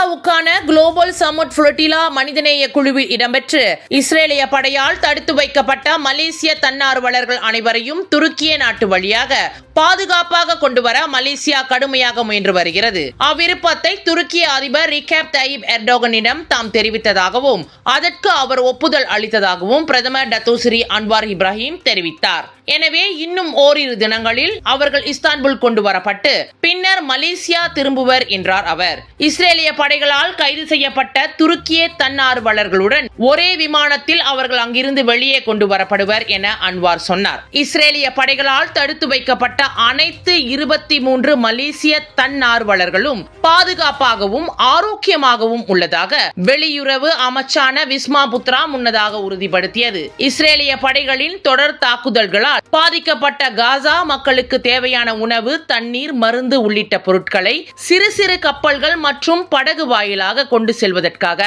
காசாவுக்கான global சமுட் flotilla மனிதநேய குழுவில் இடம்பெற்று இஸ்ரேலிய படையால் தடுத்து வைக்கப்பட்ட மலேசிய தன்னார்வலர்கள் அனைவரையும் துருக்கிய நாட்டு வழியாக பாதுகாப்பாக கொண்டு வர மலேசியா கடுமையாக முயன்று வருகிறது. அவ்விருப்பத்தை துருக்கிய அதிபர் ரிகேப் தயிப் எர்டோகனிடம் தாம் தெரிவித்ததாகவும் அதற்கு அவர் ஒப்புதல் அளித்ததாகவும் பிரதமர் டத்தோசிரி அன்வார் இப்ராஹிம் தெரிவித்தார். எனவே இன்னும் ஓரிரு தினங்களில் அவர்கள் இஸ்தான்புல் கொண்டு வரப்பட்டு பின்னர் மலேசியா திரும்புவர் என்றார் அவர். இஸ்ரேலிய படைகளால் கைது செய்யப்பட்ட துருக்கிய தன்னார்வலர்களுடன் ஒரே விமானத்தில் அவர்கள் அங்கிருந்து வெளியே கொண்டு வரப்படுவர் என அன்வார் சொன்னார். இஸ்ரேலிய படைகளால் தடுத்து வைக்கப்பட்ட அனைத்து இருபத்தி மூன்று மலேசிய தன்னார்வலர்களும் பாதுகாப்பாகவும் ஆரோக்கியமாகவும் உள்ளதாக வெளியுறவு அமைச்சான விஸ்மா புத்ரா முன்னதாக உறுதிப்படுத்தியது. இஸ்ரேலிய படைகளின் தொடர் தாக்குதல்களால் பாதிக்கப்பட்ட காசா மக்களுக்கு தேவையான உணவு தண்ணீர் மருந்து உள்ளிட்ட பொருட்களை சிறு சிறு கப்பல்கள் மற்றும் படகு வாயிலாக கொண்டு செல்வதற்காக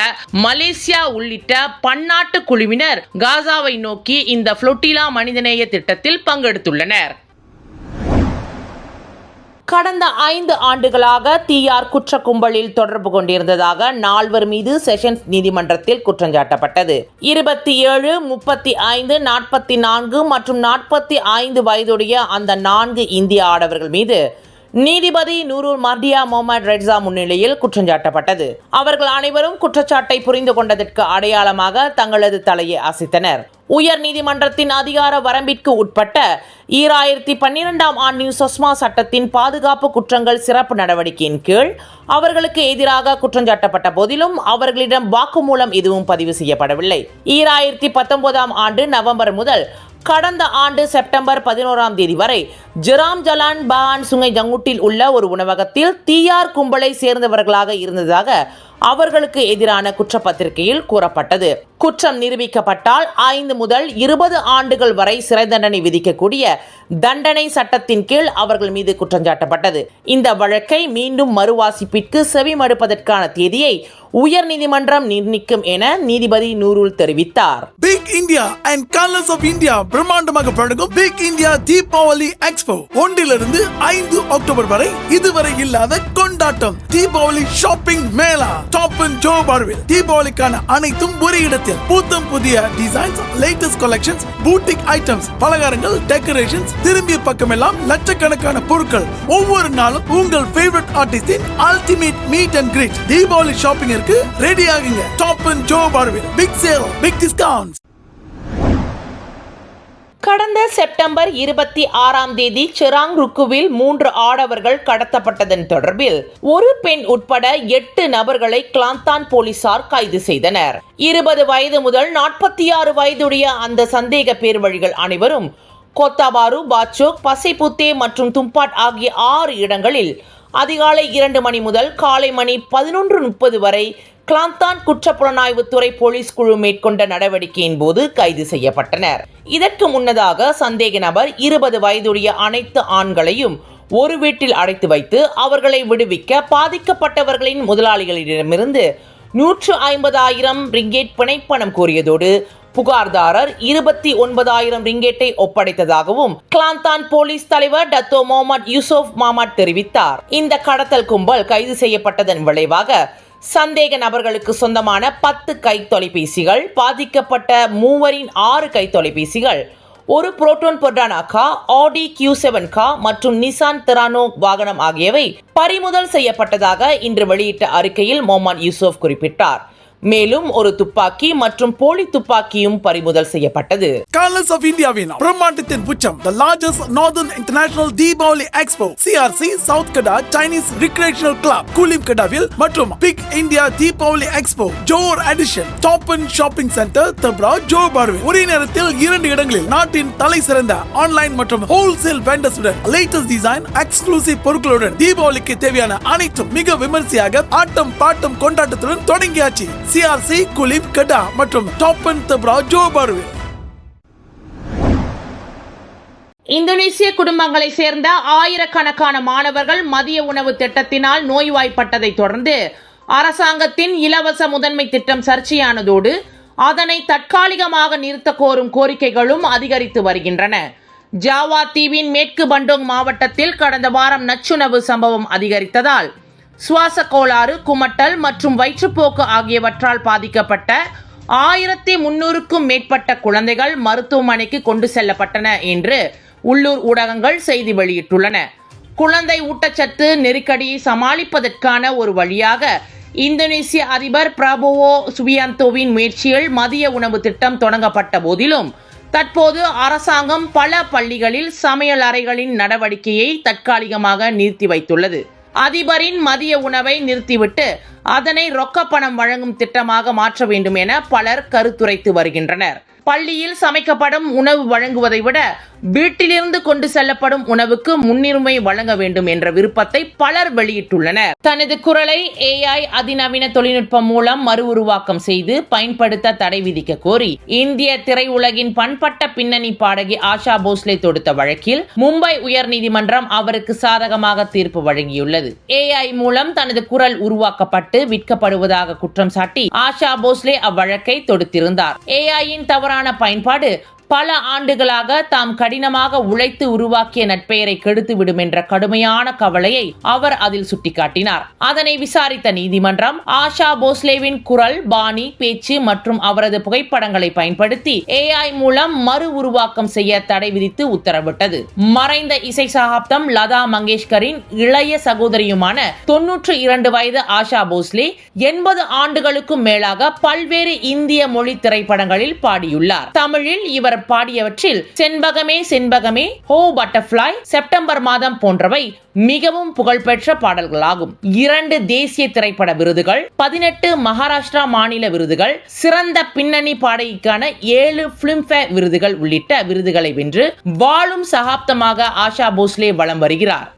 மலேசியா உள்ளிட்ட பன்னாட்டு குழுவினர் காசாவை நோக்கி இந்த புளொட்டிலா மனிதநேய திட்டத்தில் பங்கெடுத்துள்ளனர். கடந்த ஐந்து ஆண்டுகளாக தீயார் குற்ற கும்பலில் தொடர்பு கொண்டிருந்ததாக நால்வர் மீது செஷன்ஸ் நீதிமன்றத்தில் குற்றஞ்சாட்டப்பட்டது. இருபத்தி ஏழு முப்பத்தி ஐந்து நாற்பத்தி நான்கு மற்றும் நாற்பத்தி ஐந்து வயதுடைய அந்த நான்கு இந்திய ஆடவர்கள் மீது நீதிபதி நூரூர் மர்டியா முகமது ரெட்ஸா முன்னிலையில் குற்றஞ்சாட்டப்பட்டது அவர்கள் அனைவரும் குற்றச்சாட்டை புரிந்து கொண்டதற்கு அடையாளமாக தங்களது தலையை அசைத்தனர். உயர் நீதிமன்றத்தின் அதிகார வரம்பிற்கு உட்பட்ட ஈராயிரத்தி பன்னிரெண்டாம் ஆண்டின் சொஸ்மா சட்டத்தின் பாதுகாப்பு குற்றங்கள் சிறப்பு நடவடிக்கையின் கீழ் அவர்களுக்கு எதிராக குற்றஞ்சாட்டப்பட்ட போதிலும் அவர்களிடம் வாக்குமூலம் எதுவும் பதிவு செய்யப்படவில்லை. ஈராயிரத்தி பத்தொன்பதாம் ஆண்டு நவம்பர் முதல் கடந்த ஆண்டு செப்டம்பர் பதினோராம் தேதி வரை ஜெராம் ஜலான் பான் சுங்கை ஜங்குட்டில் உள்ள ஒரு உணவகத்தில் தீயார் கும்பலை சேர்ந்தவர்களாக இருந்ததாக அவர்களுக்கு எதிரான குற்றப்பத்திரிகையில் கூறப்பட்டது. குற்றம் நிரூபிக்கப்பட்டால் ஐந்து முதல் இருபது ஆண்டுகள் வரை சிறை தண்டனை விதிக்கக்கூடிய தண்டனை சட்டத்தின் கீழ் அவர்கள் மீது குற்றஞ்சாட்டப்பட்டது இந்த வழக்கை மீண்டும் மறுவாசிப்பிற்கு செவிமடுப்பதற்கான தேதியை உயர் நீதிமன்றம் நிர்ணயிக்கும் என நீதிபதி நூருல் தெரிவித்தார். Big India and Colors of India பிரம்மாண்டமாக பழகும் பிக் இந்தியா தீபாவளி எக்ஸ்போ ஒன்றிலிருந்து ஐந்து அக்டோபர் வரை இதுவரை இல்லாத கொண்டாட்டம். Deepavali shopping mela Toppen Johor பார்வில் தீபாவளிக்கான அனைத்தும் ஒரு இடத்தில். புத்தம் புதிய designs latest collections boutique items பலகாரங்கள் டெக்கரேஷன்ஸ் திரும்பிய பக்கமெல்லாம் லட்சக்கணக்கான பொருட்கள். ஒவ்வொரு நாளும் உங்கள் favourite ஆர்டிஸ்டின் ultimate meet and greet Deepavali ஷாப்பிங்கிற்கு ready ஆகுங்க. டாப் அண்ட் ஜோ பார்வில் பிக் சேல் பிக் டிஸ்கவுண்ட் கடந்த செப்டம்பர் இருபத்தி ஆறாம் தேதி சிராங் ருக்குவில் மூன்று ஆடவர்கள் கடத்தப்பட்டதன் தொடர்பில் ஒரு பெண் உட்பட எட்டு நபர்களை கிளாந்தான் போலீசார் கைது செய்தனர். இருபது வயது முதல் நாற்பத்தி ஆறு வயதுடைய அந்த சந்தேக பேர்வழிகள் அனைவரும் கொத்தாபாரு பாச்சோக் பசைபுத்தே மற்றும் தும்பாட் ஆகிய ஆறு இடங்களில் அதிகாலை இரண்டு மணி முதல் காலை மணி பதினொன்று முப்பது வரை கிளாந்தான் குற்றப்புலனாய்வு துறை போலீஸ் குழு மேற்கொண்ட நடவடிக்கையின் போது கைது செய்யப்பட்டனர். இதற்கு முன்னதாக சந்தேக நபர் இருபது வயதுடைய அனைத்து ஆண்களையும் ஒரு வீட்டில் அடைத்து வைத்து அவர்களை விடுவிக்க பாதிக்கப்பட்டவர்களின் முதலாளிகளிடமிருந்து நூற்று ஐம்பதாயிரம் ரிங்கேட் பிணைப்பணம் கோரியதோடு புகார்தாரர் இருபத்தி ஒன்பதாயிரம் ரிங்கேட்டை ஒப்படைத்ததாகவும் கிளாந்தான் போலீஸ் தலைவர் டத்தோ மொஹமட் யூசுப் மாமட் தெரிவித்தார். இந்த கடத்தல் கும்பல் கைது செய்யப்பட்டதன் விளைவாக சந்தேக நபர்களுக்கு சொந்தமான பத்து கை தொலைபேசிகள் பாதிக்கப்பட்ட மூவரின் ஆறு கை தொலைபேசிகள் ஒரு புரோட்டோன் பொர்டானா கா ஆடி கியூ செவன் கா மற்றும் நிசான் திரானோ வாகனம் ஆகியவை பறிமுதல் செய்யப்பட்டதாக இன்று வெளியிட்ட அறிக்கையில் மொமான் யூசுப் குறிப்பிட்டார். மேலும் ஒரு துப்பாக்கி மற்றும் போலி துப்பாக்கியும் பறிமுதல் செய்யப்பட்டது. கலர்ஸ் ஆஃப் இந்தியாவின் பிரம்மாண்டத்தின் உச்சம் the largest northern international Deepavali expo CRC South Kedah Chinese recreational club Kulim கடாவில் மற்றும் Big India Deepavali expo Johor edition Toppen shopping centre Tebrau Johor பார்வில் ஒரே நேரத்தில் இரண்டு இடங்களில் நாட்டின் தலை சிறந்த ஆன்லைன் மற்றும் ஹோல்சேல் வெண்டர்ஸுடன் லேட்டஸ்ட் டிசைன் எக்ஸ்க்ளூசிவ் பொருட்களுடன் தீபாவளிக்கு தேவையான அனைத்தும் மிக விமர்சையாக ஆட்டம் பாட்டம் கொண்டாட்டத்துடன் தொடங்கியாச்சு. சிஆர்சி குலிப் கடா மற்றும் டாப் அண்ட் தப்ரா ஜோ இந்தோனேசிய குடும்பங்களை சேர்ந்த ஆயிரக்கணக்கான மாணவர்கள் மதிய உணவு திட்டத்தினால் நோய்வாய்ப்பட்டதை தொடர்ந்து அரசாங்கத்தின் இலவச முதன்மை திட்டம் சர்ச்சையானதோடு அதனை தற்காலிகமாக நிறுத்த கோரும் கோரிக்கைகளும் அதிகரித்து வருகின்றன. ஜாவா தீவின் மேற்கு பண்டோங் மாவட்டத்தில் கடந்த வாரம் நச்சுணவு சம்பவம் அதிகரித்ததால் சுவாச கோளாறு குமட்டல் மற்றும் வயிற்றுப்போக்கு ஆகியவற்றால் பாதிக்கப்பட்ட ஆயிரத்தி முன்னூறுக்கும் மேற்பட்ட குழந்தைகள் மருத்துவமனைக்கு கொண்டு செல்லப்பட்டன என்று உள்ளூர் ஊடகங்கள் செய்தி வெளியிட்டுள்ளன. குழந்தை ஊட்டச்சத்து நெருக்கடியை சமாளிப்பதற்கான ஒரு வழியாக இந்தோனேசிய அதிபர் பிரபோவோ சுபியாந்தோவின் முயற்சியில் மதிய உணவு திட்டம் தொடங்கப்பட்ட போதிலும் தற்போது அரசாங்கம் பல பள்ளிகளில் சமையல் அறைகளின் நடவடிக்கையை தற்காலிகமாக நிறுத்தி வைத்துள்ளது. அதிபரின் மதிய உணவை நிறுத்திவிட்டு அதனை ரொக்கப்பணம் வழங்கும் திட்டமாக மாற்ற வேண்டும் என பலர் கருத்துரைத்து வருகின்றனர். பள்ளியில் சமைக்கப்படும் உணவு வழங்குவதை விட வீட்டிலிருந்து கொண்டு செல்லப்படும் உணவுக்கு முன்னுரிமை வழங்க வேண்டும் என்ற விருப்பத்தை பலர் வெளியிட்டுள்ளனர். தனது குரலை ஏஐ அதிநவீன தொழில்நுட்பம் மூலம் மறு உருவாக்கம் செய்து பயன்படுத்த தடை விதிக்க கோரி இந்திய திரையுலகின் பண்பட்ட பின்னணி பாடகி ஆஷா போஸ்லே தொடுத்த வழக்கில் மும்பை உயர்நீதிமன்றம் அவருக்கு சாதகமாக தீர்ப்பு வழங்கியுள்ளது. ஏஐ மூலம் தனது குரல் உருவாக்கப்பட்டு விற்கப்படுவதாக குற்றம் சாட்டி ஆஷா போஸ்லே அவ்வழக்கை தொடுத்திருந்தார். ஏஐயின் தவறான பயன்பாடு பல ஆண்டுகளாக தாம் கடினமாக உழைத்து உருவாக்கிய நட்பெயரை கெடுத்துவிடும் என்ற கடுமையான கவலையை அவர் அதில் சுட்டிக்காட்டினார். அதனை விசாரித்த நீதிமன்றம் ஆஷா போஸ்லேவின் குரல் பாணி பேச்சு மற்றும் அவரது புகைப்படங்களை பயன்படுத்தி ஏஐ மூலம் மறு உருவாக்கம் செய்ய தடை விதித்து உத்தரவிட்டது. மறைந்த இசை சகாப்தம் லதா மங்கேஷ்கரின் இளைய சகோதரியுமான தொன்னூற்று இரண்டு வயது ஆஷா போஸ்லே எண்பது ஆண்டுகளுக்கும் மேலாக பல்வேறு இந்திய மொழி திரைப்படங்களில் பாடியுள்ளார். தமிழில் இவர் பாடியவற்றில் செண்பகமே செண்பகமே ஹோ பட்டர்ஃப்ளை செப்டம்பர் மாதம் போன்றவை மிகவும் புகழ்பெற்ற பாடல்களாகும். இரண்டு தேசிய திரைப்பட விருதுகள் பதினெட்டு மகாராஷ்டிரா மாநில விருதுகள் சிறந்த பின்னணி பாடகிக்கான ஏழு பிலிம்பேர் விருதுகள் உள்ளிட்ட விருதுகளை வென்று வாழும் சகாப்தமாக ஆஷா போஸ்லே வலம் வருகிறார்.